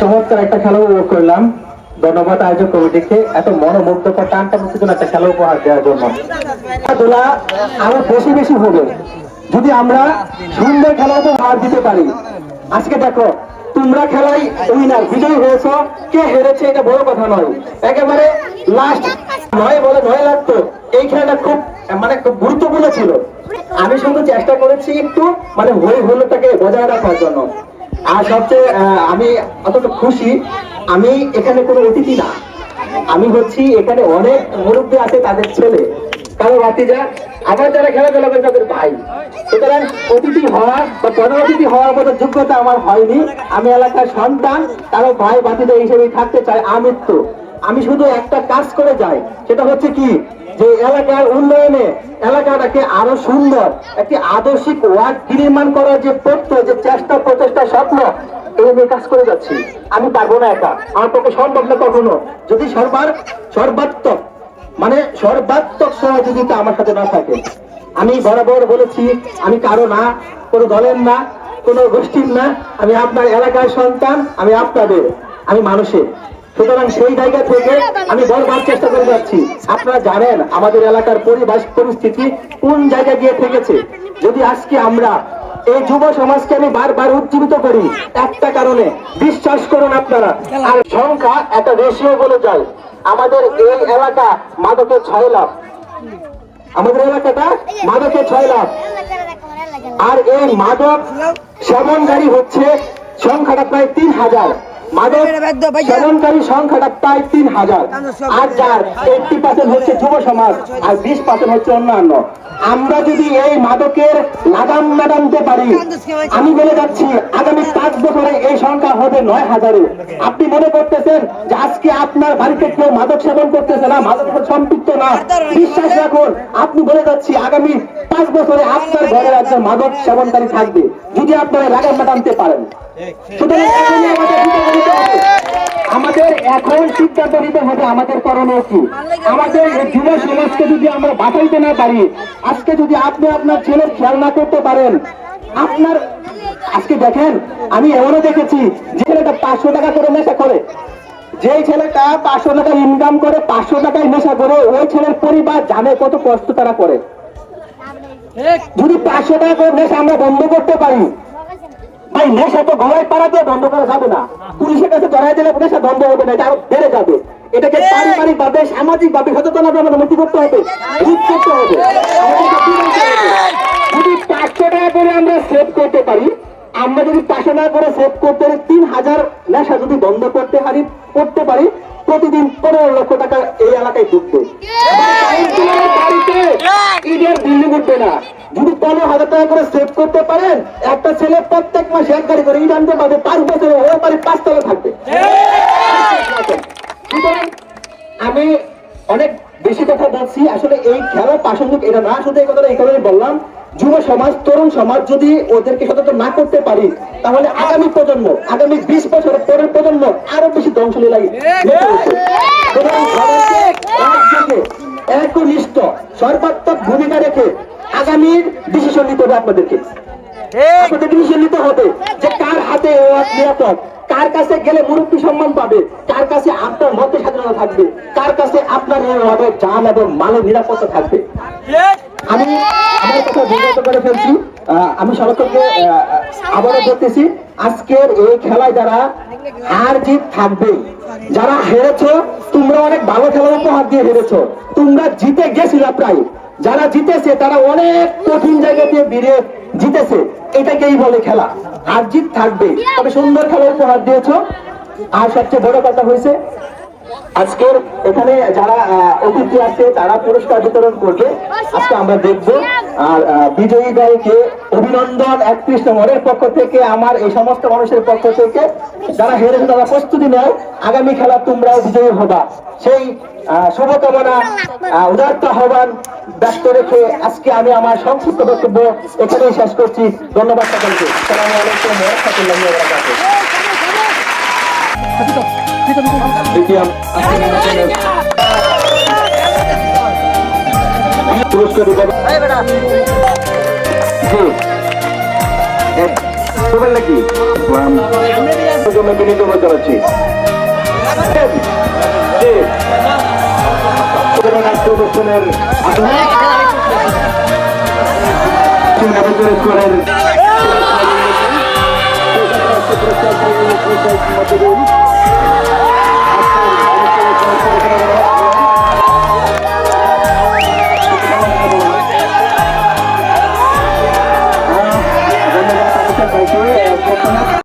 চমৎকার একটা খেলা উপভোগ করলাম। ধন্যবাদ আয়োজক কমিটিকে। এত মনোমুগ্ধকর টানটা একটা খেলা উপহার দেওয়ার জন্য। খেলাধুলা আরও বেশি বেশি হবে। যদি আমরা সুন্দর খেলা উপহার দিতে পারি। আজকে দেখো, তোমরা খেলায় উইনার বিজয়ী হয়েছ। কে হেরেছে এটা বড় কথা নয়। একেবারে লাস্ট নয় বলে নয় লাগতো। এই খেলাটা খুব মানে খুব গুরুত্বপূর্ণ ছিল। আমি শুধু চেষ্টা করেছি একটু মানে হই হুল্লোড়টাকে বজায় রাখার জন্য। আর সবচেয়ে আমি অতটা খুশি, আমি এখানে কোনো অতিথি না। আমি হচ্ছি এখানে অনেক মুরব্বী আছে, তাদের ছেলে। কারও বাতিজা আমার যারা খেলাধুলা করে তাদের ভাই। সুতরাং অতিথি হওয়ার বা পনেরো অতিথি হওয়ার মতো যোগ্যতা আমার হয়নি। আমি এলাকার সন্তান কারও ভাই বাতিজা হিসেবে থাকতে চাই, আমৃত্যু। আমি শুধু একটা কাজ করে যাই, সেটা হচ্ছে কি? যে এলাকার উন্নয়নে এলাকাটাকে আরও সুন্দর, একটি আদর্শিক ওয়ার্ড নির্মাণ করার যে প্রত্যয় যে চেষ্টা প্রচেষ্টা স্বপ্ন, এই কাজ করে যাচ্ছি। আমি পারব না একা। আমার পক্ষে সম্ভব না কখনো। যদি সর্বার, সর্বাত্মক মানে সর্বাত্মক সহযোগিতা আমার সাথে না থাকে। আমি বরাবর বলেছি, আমি কারও না, কোনো দলের না, কোনো গোষ্ঠীর না। আমি আপনার এলাকার সন্তান, আমি আপনাদের, আমি মানুষের। সুতরাং সেই জায়গা থেকে আমি বলবার চেষ্টা করে যাচ্ছি। আপনারা জানেন আমাদের এলাকার পরিবেশ পরিস্থিতি কোন জায়গায় গিয়ে থেকেছে? যদি আজকে আমরা এই যুব সমাজকে আমি বারবার উজ্জীবিত করি একটা কারণে বিশ্বাস করুন আপনারা। আর সংখ্যা একটা রেশিও বলে যায় আমাদের এই এলাকা মাদকে ছয় লাখ। আমাদের এলাকাটা মাদকে ছয় লাখ। আর এই মাদক সেবনকারী হচ্ছে সংখ্যাটা প্রায় তিন হাজার। মাদক সেবনকারী সংখ্যাটা প্রায় তিন হাজার। আর যার এইটটি পার্সেন্ট হচ্ছে যুব সমাজ আর বিশ পার্সেন্ট হচ্ছে অন্যান্য। আমরা যদি এই মাদকের লাগাম না টানতে পারি আমি বলে যাচ্ছি আগামী পাঁচ বছরে এই সংখ্যা হবে নয় হাজারে। আপনি মনে করতেছেন যে আজকে আপনার বাড়িতে কেউ মাদক সেবন করতেছে না? মাদক সম্পৃক্ত না? বিশ্বাস রাখুন আপনি বলে যাচ্ছি আগামী পাঁচ বছরে আপনার ঘরে একজন মাদক সেবনকারী থাকবে। যদি আপনারা লাগাম না টানতে পারেন। আমাদের এখন সিদ্ধান্ত নিতে হবে আমাদের করণীয় কি। আমাদের যুব সমাজকে যদি আমরা বাঁচাইতে না পারি, আজকে যদি আপনি আপনার ছেলের খেয়াল না করতে পারেন, আপনার আজকে দেখেন, আমি এমনও দেখেছি, যে ছেলেটা পাঁচশো টাকা করে নেশা করে। যেই ছেলেটা পাঁচশো টাকা ইনকাম করে, পাঁচশো টাকায় নেশা করে, ওই ছেলের পরিবার জানে কত কষ্ট তারা করে। যদি পাঁচশো টাকা করে নেশা আমরা বন্ধ করতে পারি ভাই নেশা তো গলায় পাড়া দিয়ে বন্ধ করা যাবে না। পুলিশের কাছে ধরাই দিলে নেশা বন্ধ হবে না এটা আরও বেড়ে যাবে। এটাকে পারিবারিক ভাবে সামাজিক ভাবে সচেতন ভাবে আমাদের মুক্তি করতে হবে করতে হবে। যদি পাঁচশো টাকা করে আমরা সেভ করতে পারি আমরা যদি পাঁচশো টাকা করে সেভ করতে পারি তিন হাজার নেশা যদি বন্ধ করতে পারি করতে পারি প্রতিদিন পনেরো লক্ষ টাকা এই এলাকায় ঢুকবে বাড়িতে ইটের বিল্ডিং উঠবে না। যদি পনেরো হাজার টাকা করে সেভ করতে পারেন। একটা ছেলে প্রত্যেক মাসে এক গাড়ি করে ইট আনতে পারবে পাঁচ বছরে ওর বাড়ি পাঁচতলা থাকবে। আমি অনেক বেশি কথা বলছি। আসলে এই খেলার প্রাসঙ্গিক এটা না শুধু এই কথাটা এই কারণে বললাম। যুব সমাজ তরুণ সমাজ যদি ওদেরকে সচেতন না করতে পারি তাহলে আগামী প্রজন্ম আগামী বিশ বছরের পরের প্রজন্ম আরও বেশি ধ্বংসলী লাগে একনিষ্ঠ সর্বাত্মক ভূমিকা রেখে আগামীর ডিসিশন নিতে হবে আপনাদেরকে। আপনাদের ডিসিশন নিতে হবে যে কার হাতে নিরাপদ কার কাছে গেলে মুরব্বী সম্মান পাবে কার কাছে আপনার মধ্যে স্বাধীনতা থাকবে কার কাছে আপনার হবে জান এবং মালের নিরাপত্তা থাকবে। আমি আমার কথা বিগত করে ফেলছি। আমি সরকারকে আবারও বলতেছি আজকের এই খেলায় যারা হার জিত থাকবে যারা হেরেছো তোমরা অনেক ভালো খেলার উপহার দিয়ে হেরেছো। তোমরা জিতে গেছিল প্রায়। যারা জিতেছে, তারা অনেক কঠিন জায়গা দিয়ে বেরিয়ে জিতেছে। এটাকেই বলে খেলা। আর জিত থাকবে। তবে সুন্দর খেলা উপহার দিয়েছ। আর সবচেয়ে বড় কথা হয়েছে, আজকের এখানে যারা অতিথি আছে, তারা পুরস্কার বিতরণ করবে। আজকে আমরা দেখব। আর বিজয়ী দলকে অভিনন্দন একত্রিশ নম্বরের পক্ষ থেকে, আমার এই সমস্ত মানুষের পক্ষ থেকে। যারা হেরেছে, তারা প্রস্তুতি নেয় আগামী খেলা তোমরাও বিজয়ী হবা। সেই শুভকামনা উদার্ত আহ্বান ব্যক্ত রেখে আজকে আমি আমার সংক্ষিপ্ত বক্তব্য এখানেই শেষ করছি। ধন্যবাদ সকলকে। সালামু আলাইকুম পুরস্কার নাকি? জমিকে নিয়ে জানাচ্ছি। অনুষ্ঠানের করেন Thank you.